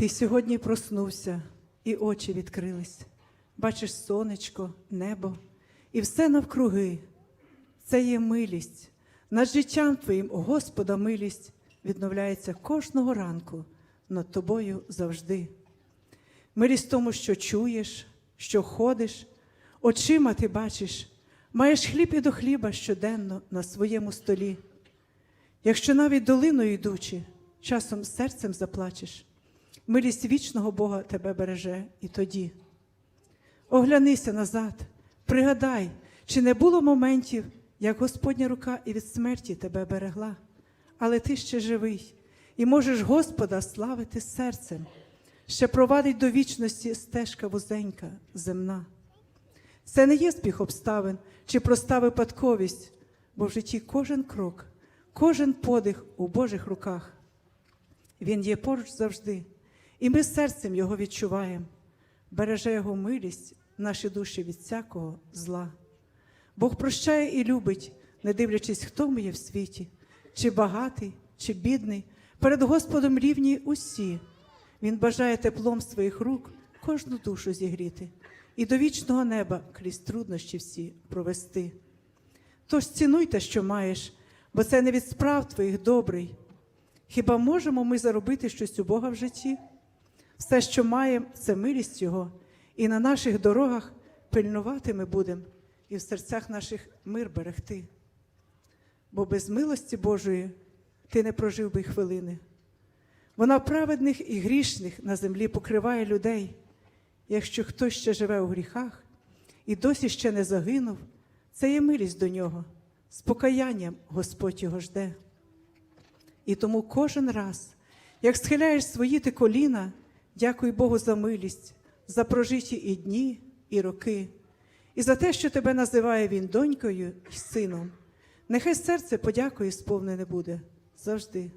Ти сьогодні проснувся, і очі відкрились. Бачиш сонечко, небо і все навкруги. Це є милість. Над життям твоїм, о Господа, милість відновляється кожного ранку над тобою завжди. Милість тому, що чуєш, що ходиш, очима ти бачиш, маєш хліб і до хліба щоденно на своєму столі. Якщо навіть долиною йдучи, часом серцем заплачеш, милість вічного Бога тебе береже і тоді. Оглянися назад, пригадай, чи не було моментів, як Господня рука і від смерті тебе берегла, але ти ще живий і можеш Господа славити серцем, ще провадить до вічності стежка вузенька, земна. Це не є збіг обставин чи проста випадковість, бо в житті кожен крок, кожен подих у Божих руках. Він є поруч завжди, і ми серцем його відчуваємо, береже його милість, наші душі від всякого зла. Бог прощає і любить, не дивлячись, хто ми є в світі, чи багатий, чи бідний, перед Господом рівні усі. Він бажає теплом своїх рук кожну душу зігріти і до вічного неба крізь труднощі всі провести. Тож цінуй те, що маєш, бо це не від справ твоїх добрий. Хіба можемо ми заробити щось у Бога в житті? Все, що маємо, це милість Його, і на наших дорогах пильнувати ми будемо, і в серцях наших мир берегти. Бо без милості Божої ти не прожив би хвилини. Вона праведних і грішних на землі покриває людей. Якщо хтось ще живе у гріхах і досі ще не загинув, це є милість до нього, з покаянням Господь його жде. І тому кожен раз, як схиляєш свої ти коліна, дякуй Богу за милість, за прожиті і дні, і роки, і за те, що тебе називає Він донькою і сином. Нехай серце подякою сповнене буде завжди.